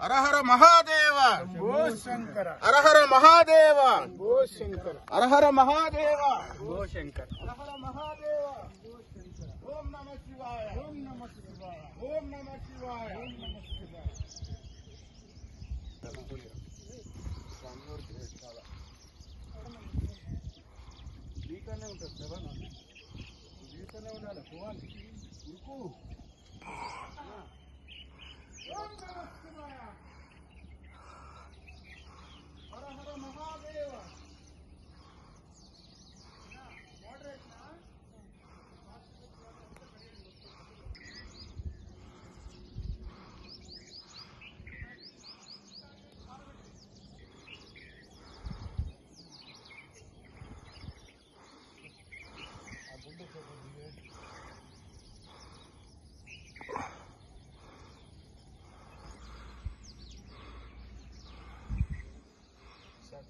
హరహర మహాదేవ శంభో శంకర హరహర మహాదేవ శంభో శంకర హరహర మహాదేవ శంభో శంకర హరహర మహాదేవ ఓం నమ శివాయ ఓం నమ శివాయ ఓం నమ శివాయ ఓం నమ శివాయ నీకనే ఉంటుంది శవన నీకనే ఉండాలి పోవాలి Oh.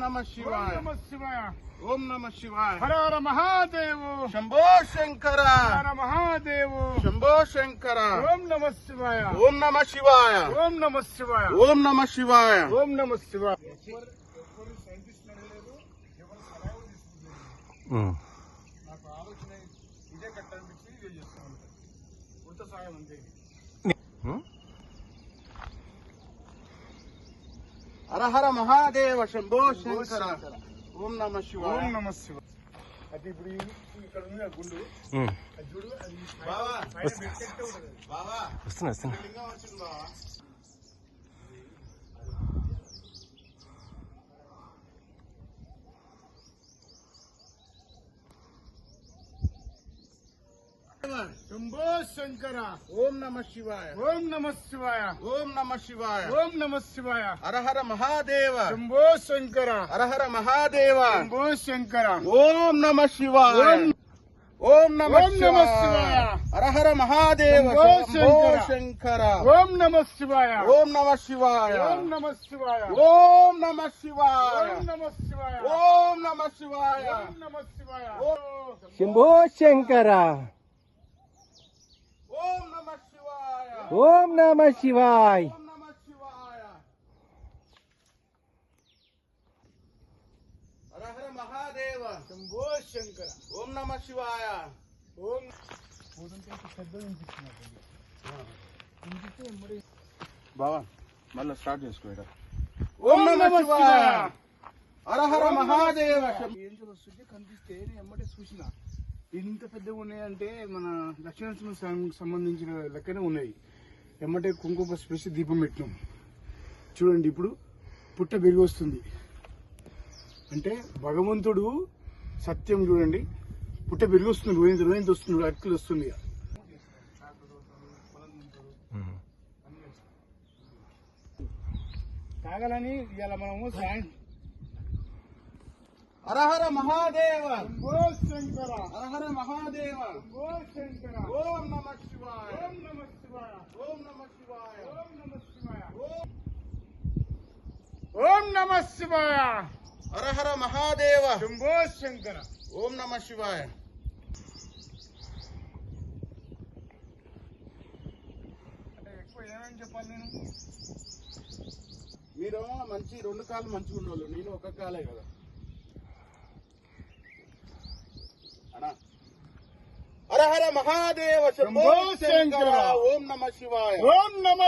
నమ శివాయ ఓం నమ శివాయ ఓం నమ ఓం శివాయ నమ శివాయ ఓం నమ శివాయ హర హర మహాదేవు శంభో శంకర హర మహాదేవు శంభో శంకర ఓం నమ శివాయ ఓం నమ శివాయ ఓం నమ శివాయ ఓం నమ శివాయ ఓం నమ శివాయ నాకు ఆలోచన ఇదే కట్టాలనిపించి ఇదే చేస్తా ఉంటాను ఉత్త సాయం అంతే హరహర మహాదేవ శంభో శంకర. ఓం నమ ఓం శివాయ నమ శివాయ. అది ఇప్పుడు ఇక్కడ ఉంది గుండు. అది చూడు బావా వస్తున్నా వస్తున్నా. शंकर शंभो शंकर ओम नम शिवाय ओम नम शिवाय ओम नम शिवाय ओम नम शिवाय हर हर महादेव शंभो शंकर हर हर महादेव शंभो शंकर ओम नम शिवाय ओम नमः नम शिवाय हर हर महादेव शंभो शंकर ओम नम शिवाय ओम नम शिवाय ओम नमः शिवाय ओम नम शिवाय ओम नमः शिवाय ओम नम शिवाय ओम नमः शिवाय शंभो शंकर ఓం నమ శివాయ్. మహాదేవ. శంభో శంకర. ఓం నమ శివాయ. ఓం. బావా మళ్ళీ స్టార్ట్ చేసుకో ఓం నమ శివాయ. హరహర మహాదేవ. ఏంటో వస్తుంటే కనిపిస్తే నేను ఎమ్మటే చూసిన. ఇంత పెద్దగా ఉన్నాయంటే మన లక్ష్మీనరసింహ స్వామికి సంబంధించిన లెక్కనే ఉన్నాయి. ఎమ్మటే కుంకుమ పసుపు వేసి దీపం పెట్టినాం. చూడండి ఇప్పుడు పుట్ట పెరిగి వస్తుంది. అంటే భగవంతుడు సత్యం చూడండి. పుట్ట పెరిగి వస్తుంది రోహింత రోహింత వస్తుంది అట్కలు వస్తుంది ఇక. తాగాలని ఇవాళ మనము సాయం హరహర మహాదేవ! శంభో శంకర! హరహర మహాదేవ! శంభో శంకర! ఓం నమ శివాయ ఓం నమ శివాయ ఓం నమ శివాయ ఓం నమ శివాయ ఓం ఓం నమ శివాయ హరహర మహాదేవ శంభో శంకర ఓం నమ శివాయ అంటే ఎక్కువ ఏమేమి చెప్పాలి నేను? మీరు మంచి రెండు కాళ్ళు మంచిగా ఉన్నోళ్ళు నేను ఒక కాలే కదా. అనా? హరహర మహాదేవ శంభో. శంకర. ఓం నమ శివాయ. ఓం నమ